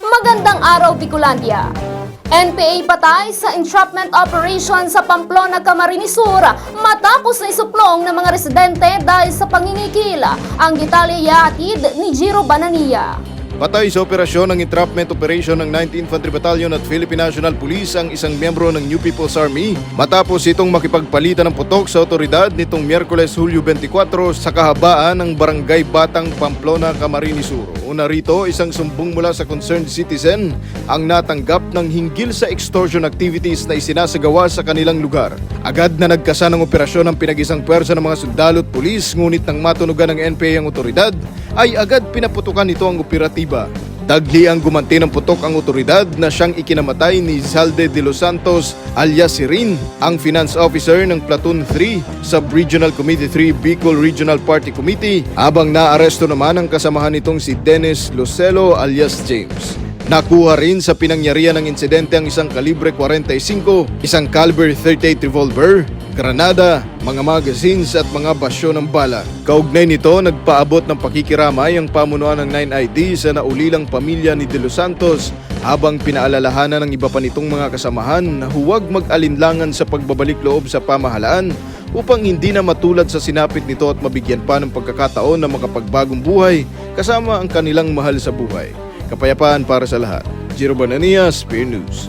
Magandang araw, Bicolandia! NPA patay sa entrapment operation sa Pamplona, Camarines Sur matapos na isuplong ng mga residente dahil sa pangingikila. Ang detalye yatid ni Jiro Banania. Patay sa operasyon ng entrapment operation ng 19th Infantry Battalion at Philippine National Police ang isang miyembro ng New People's Army matapos itong makipagpalitan ng putok sa otoridad nitong Miyerkules Hulyo 24 sa kahabaan ng Barangay Batang Pamplona, Camarines Sur. Una rito, isang sumbong mula sa concerned citizen ang natanggap ng hinggil sa extortion activities na isinasagawa sa kanilang lugar. Agad na nagkasa ng operasyon ang pinag-isang pwersa ng mga sundalo at pulis ngunit nang matunugan ng NPA ang otoridad ay agad pinaputukan nito ang operatiba. Dagli ang gumanti ng putok ang otoridad na siyang ikinamatay ni Zalde de los Santos alias Sirin, ang finance officer ng Platoon 3 Sub-Regional Committee 3 Bicol Regional Party Committee habang naaresto naman ang kasamahan nitong si Dennis Lucelo alias James. Nakuha rin sa pinangyarihan ng insidente ang isang kalibre 45, isang caliber 38 revolver, granada, mga magazines at mga basyo ng bala. Kaugnay nito, nagpaabot ng pakikiramay ang pamunuan ng 9ID sa naulilang pamilya ni De Los Santos habang pinaalalahanan ng iba pa nitong mga kasamahan na huwag mag-alinlangan sa pagbabalik loob sa pamahalaan upang hindi na matulad sa sinapit nito at mabigyan pa ng pagkakataon na makapagbagong buhay kasama ang kanilang mahal sa buhay. Kapayapaan para sa lahat. Jiro Banania, Spear News.